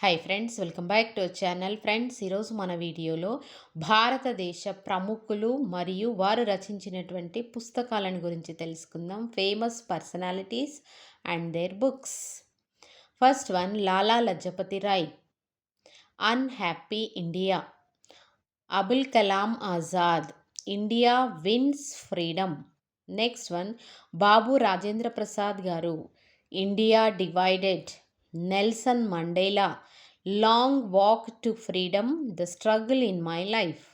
Hi friends welcome back to channel friends ఈరోజు మన వీడియోలో భారతదేశ ప్రముఖులు మరియు వారు రచించినటువంటి పుస్తకాలను గురించి తెలుసుకుందాం. Famous personalities and their books first one Lala Lajpat Rai unhappy India Abul Kalam Azad India wins freedom next one Babu Rajendra Prasad garu India divided Nelson Mandela long walk to freedom the struggle in my life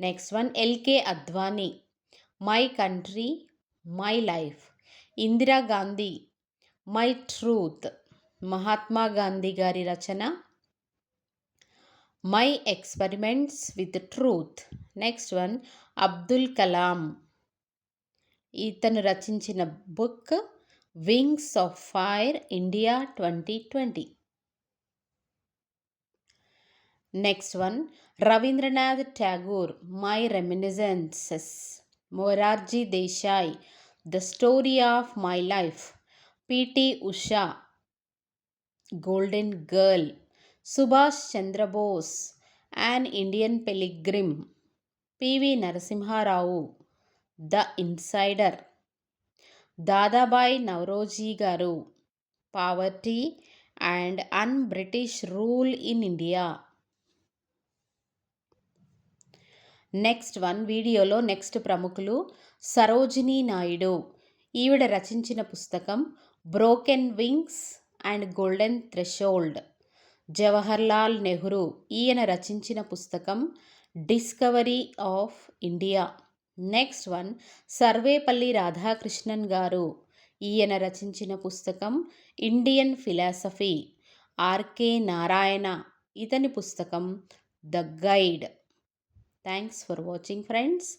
next one LK Advani my country my life Indira Gandhi my truth Mahatma Gandhi గారి రచన my experiments with truth next one Abdul Kalam ఇతను రచించిన book Wings of Fire India 2020. Next one Ravindranath Tagore, My Reminiscences. Morarji Deshai, The Story of My Life. P.T. Usha, Golden Girl. Subhash Chandra Bose, An Indian Pilgrim. P.V. Narasimha Rao, The Insider. Dadabhai Naoroji garu. Poverty and un British rule in India next one వీడియోలో next ప్రముఖులు సరోజినీ నాయుడు. ఈవిడ రచించిన పుస్తకం broken wings and golden threshold Jawaharlal Nehru ఈయన రచించిన పుస్తకం discovery of India next one Sarvepalli Radhakrishnan garu. ఈయన రచించిన పుస్తకం ఇండియన్ ఫిలాసఫీ. ఆర్కే నారాయణ ఇతని పుస్తకం the guide. Thanks for watching friends.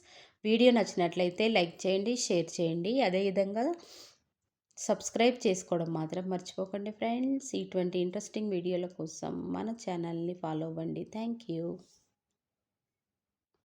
Video నచ్చినట్లయితే లైక్ చేయండి షేర్ చేయండి. అదేవిధంగా సబ్స్క్రైబ్ చేసుకోవడం మాత్రం మర్చిపోకండి ఫ్రెండ్స్. ఇటువంటి ఇంట్రెస్టింగ్ వీడియోల కోసం మన ఛానల్ని ఫాలో అవ్వండి. Thank you.